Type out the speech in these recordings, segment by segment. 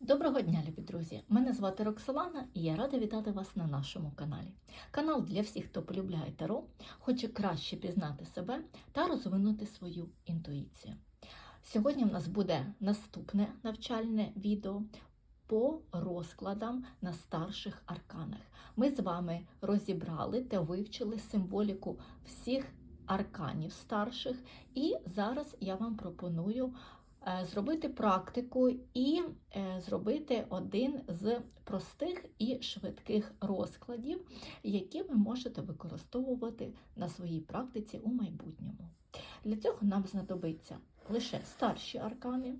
Доброго дня, любі друзі! Мене звати Роксолана і я рада вітати вас на нашому каналі. Канал для всіх, хто полюбляє таро, хоче краще пізнати себе та розвинути свою інтуїцію. Сьогодні в нас буде наступне навчальне відео по розкладам на старших арканах. Ми з вами розібрали та вивчили символіку всіх арканів старших, і зараз я вам пропоную зробити практику і е, зробити один з простих і швидких розкладів, які ви можете використовувати на своїй практиці у майбутньому. Для цього нам знадобиться лише старші аркани.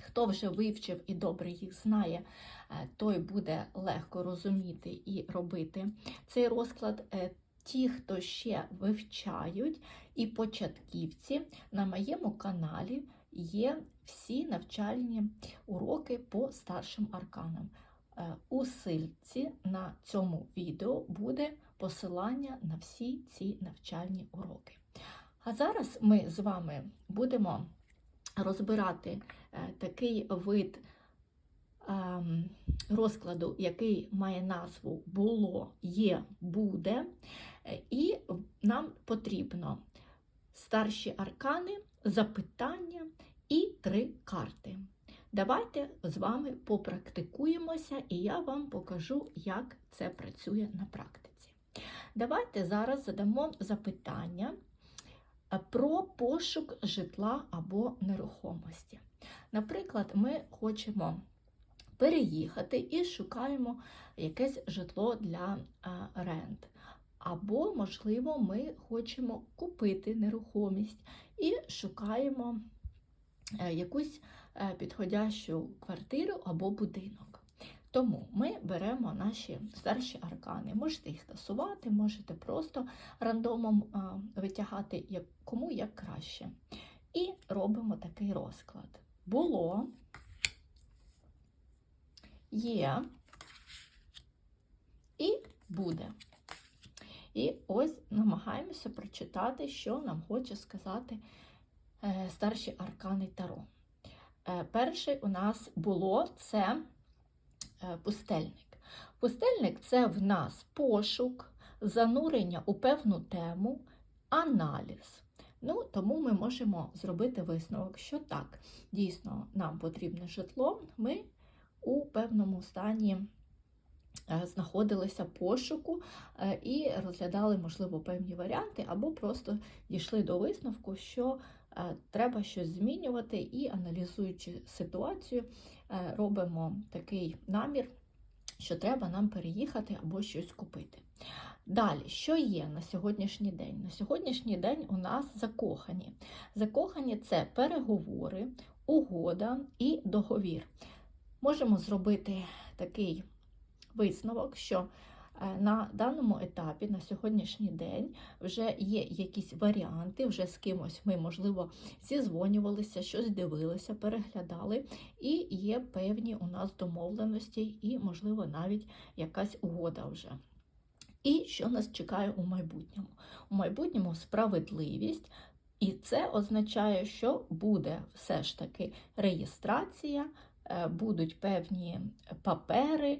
Хто вже вивчив і добре їх знає, е, той буде легко розуміти і робити цей розклад. Е, Ті, хто ще вивчають і початківці, на моєму каналі є всі навчальні уроки по старшим арканам. Е, У сильці на цьому відео буде посилання на всі ці навчальні уроки. А зараз ми з вами будемо розбирати е, такий вид ем, розкладу, який має назву було, є, буде. Е, І нам потрібно старші аркани, запитання і три карти. Давайте з вами попрактикуємося, і я вам покажу, як це працює на практиці. Давайте зараз задамо запитання е, про пошук житла або нерухомості. Наприклад, ми хочемо переїхати і шукаємо якесь житло для е, рент. Або, можливо, ми хочемо купити нерухомість і шукаємо якусь е, підходящу квартиру або будинок. Тому ми беремо наші старші аркани. Можете їх тасувати, можете просто рандомом витягати кому як краще. І робимо такий розклад. Було, є і буде. І ось намагаємося прочитати, що нам хоче сказати е, старші аркани Таро. Е, перший у нас було це е, пустельник. Пустельник це в нас пошук, занурення у певну тему, аналіз. Ну, Тому ми можемо зробити висновок, що так, дійсно, нам потрібне житло, ми у певному стані е, знаходилися пошуку е, і розглядали, можливо, певні варіанти, або просто дійшли до висновку, що е, треба щось змінювати, і аналізуючи ситуацію, е, робимо такий намір, що треба нам переїхати або щось купити. Далі, що є на сьогоднішній день? На сьогоднішній день у нас закохані. Закохані це переговори, угода і договір. Можемо зробити такий висновок, що е, на даному етапі, на сьогоднішній день, вже є якісь варіанти, вже з кимось ми, можливо, зізвонювалися, щось дивилися, переглядали, і є певні у нас домовленості, і, можливо, навіть якась угода вже. І що нас чекає у майбутньому? У майбутньому справедливість, і це означає, що буде все ж таки реєстрація, е, будуть певні папери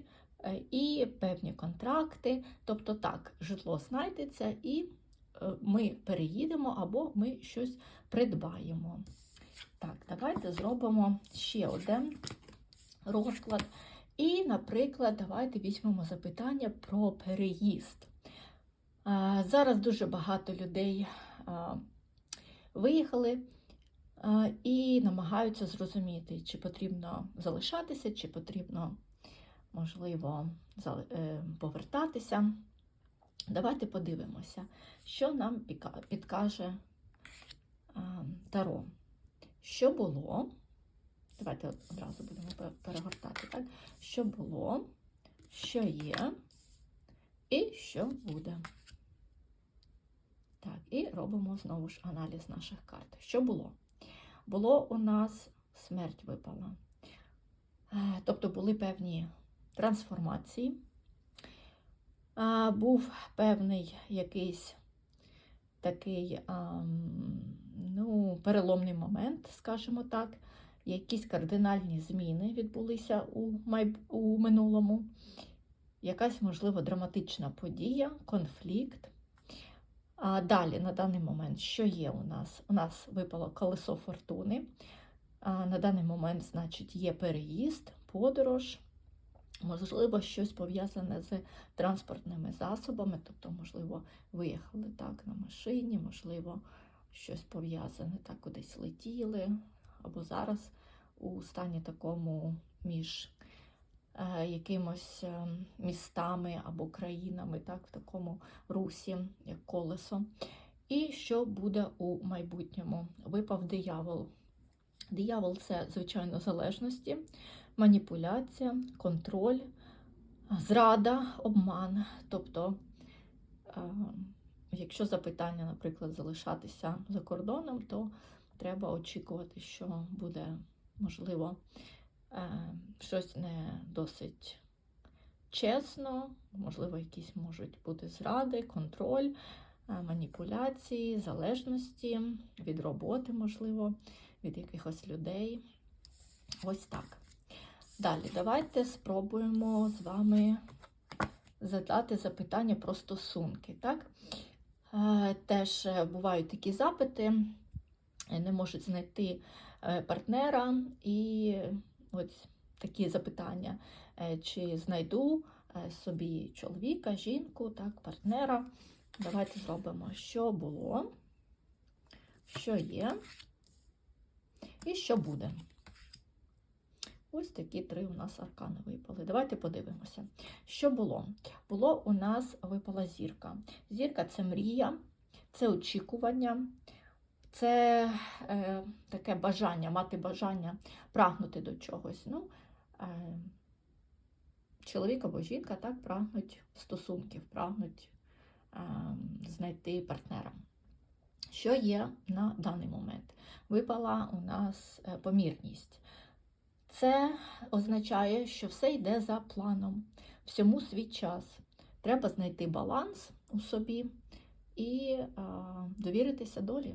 і певні контракти. Тобто так, житло знайдеться, і е, ми переїдемо або ми щось придбаємо. Так, давайте зробимо ще один розклад. І, наприклад, давайте візьмемо запитання про переїзд. Зараз дуже багато людей виїхали і намагаються зрозуміти, чи потрібно залишатися, чи потрібно, можливо, е, повертатися. Давайте подивимося, що нам підкаже Таро. Що було? Давайте одразу будемо перегортати, так? Що було, що є, і що буде. Так, і робимо знову ж аналіз наших карт. Що було? Було у нас смерть випала. Е, Тобто були певні трансформації. Е, Був певний якийсь такий ам, ну, переломний момент, скажімо так. якісь кардинальні зміни відбулися у, майб... у минулому, якась, можливо, драматична подія, конфлікт. А далі, на даний момент, що є у нас? У нас випало колесо фортуни. А на даний момент, значить, є переїзд, подорож, можливо, щось пов'язане з транспортними засобами, тобто, можливо, виїхали так на машині, можливо, щось пов'язане так кудись летіли, або зараз у стані такому між е, якимось е, містами або країнами, так, в такому русі, як колесо. І що буде у майбутньому? Випав диявол. Диявол це, звичайно, залежності, маніпуляція, контроль, зрада, обман. Тобто, е, якщо запитання, наприклад, залишатися за кордоном, то треба очікувати, що буде, можливо, е, щось не досить чесно, можливо, якісь можуть бути зради, контроль, е, маніпуляції, залежності від роботи, можливо, від якихось людей. Ось так. Далі, давайте спробуємо з вами задати запитання про стосунки. Так? Е, Теж е, бувають такі запити, е, не можуть знайти партнера, і ось такі запитання, чи знайду собі чоловіка, жінку, так, партнера. Давайте зробимо, що було, що є і що буде. Ось такі три у нас аркани випали. Давайте подивимося. Що було? Було у нас випала зірка. Зірка це мрія, це очікування, це е, таке бажання, мати бажання прагнути до чогось. Ну, е, Чоловік або жінка так прагнуть стосунків, прагнуть е, знайти партнера. Що є на даний момент? Випала у нас е, помірність. Це означає, що все йде за планом, всьому свій час. Треба знайти баланс у собі і а, довіритися долі.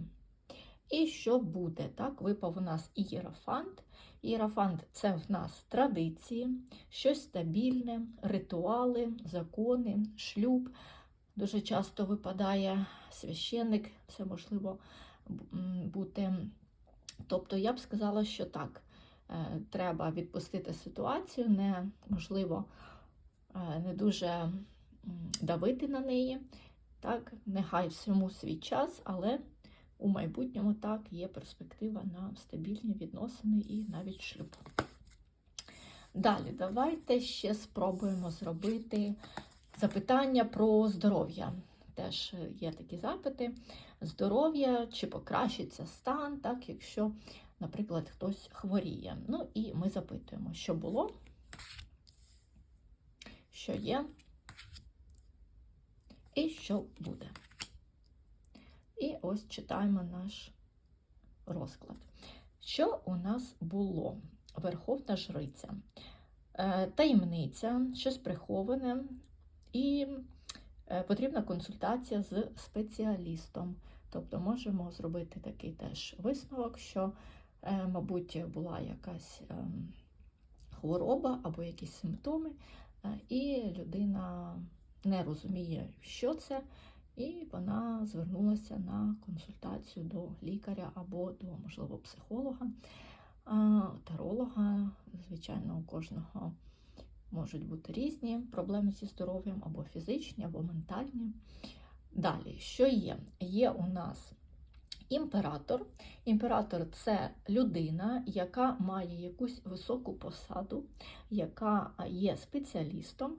І що буде? Так, випав у нас ієрофант. Ієрофант це в нас традиції, щось стабільне, ритуали, закони, шлюб. Дуже часто випадає священник, це можливо бути. Тобто, я б сказала, що так. Е, треба відпустити ситуацію, не можливо е, не дуже давити на неї. Так, Нехай всьому свій час, але у майбутньому так є перспектива на стабільні відносини і навіть шлюб. Далі, давайте ще спробуємо зробити запитання про здоров'я. Теж є такі запити: здоров'я, чи покращиться стан, так, якщо наприклад, хтось хворіє. Ну і ми запитуємо, що було, що є, і що буде. І ось читаємо наш розклад. Що у нас було? Верховна жриця, е, таємниця, щось приховане, і е, потрібна консультація з спеціалістом. Тобто можемо зробити такий теж висновок, що Е, мабуть, була якась ем, хвороба або якісь симптоми, е, і людина не розуміє, що це, і вона звернулася на консультацію до лікаря або до, можливо, психолога, таролога. Звичайно, у кожного можуть бути різні проблеми зі здоров'ям, або фізичні, або ментальні. Далі, що є? Є у нас Імператор. Імператор це людина, яка має якусь високу посаду, яка є спеціалістом,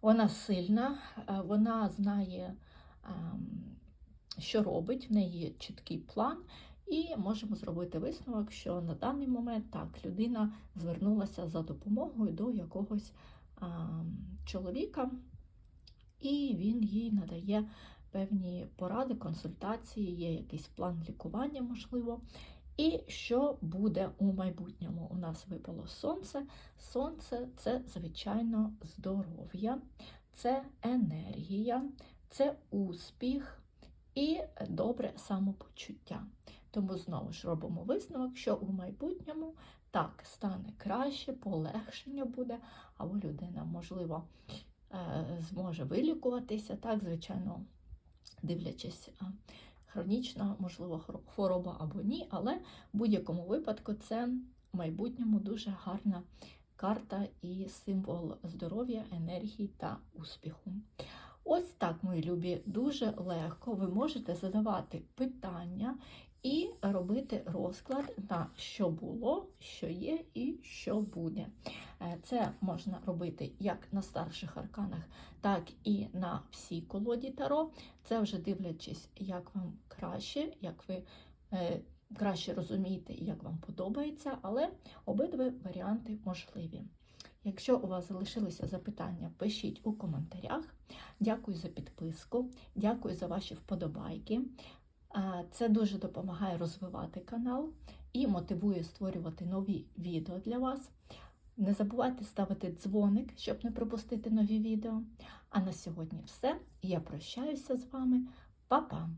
вона сильна, е, вона знає, ем, що робить, в неї є чіткий план, і можемо зробити висновок, що на даний момент так людина звернулася за допомогою до якогось ем, чоловіка, і він їй надає певні поради, консультації, є якийсь план лікування, можливо. І що буде у майбутньому? У нас випало сонце. Сонце це, звичайно, здоров'я, це енергія, це успіх і добре самопочуття. Тому знову ж робимо висновок, що у майбутньому так стане краще, полегшення буде, або людина, можливо, е, зможе вилікуватися, так, звичайно, дивлячись, хронічна, можливо, хвороба або ні, але в будь-якому випадку це в майбутньому дуже гарна карта і символ здоров'я, енергії та успіху. Ось так, мої любі, дуже легко. Ви можете задавати питання і робити розклад на що було, що є і що буде. Е, Це можна робити як на старших арканах, так і на всій колоді Таро. Це вже дивлячись, як вам краще, як ви е, краще розумієте як вам подобається, але обидва варіанти можливі. Якщо у вас залишилися запитання, пишіть у коментарях. Дякую за підписку, дякую за ваші вподобайки. Це дуже допомагає розвивати канал і мотивує створювати нові відео для вас. Не забувайте ставити дзвоник, щоб не пропустити нові відео. А на сьогодні все. Я прощаюся з вами. Па-па!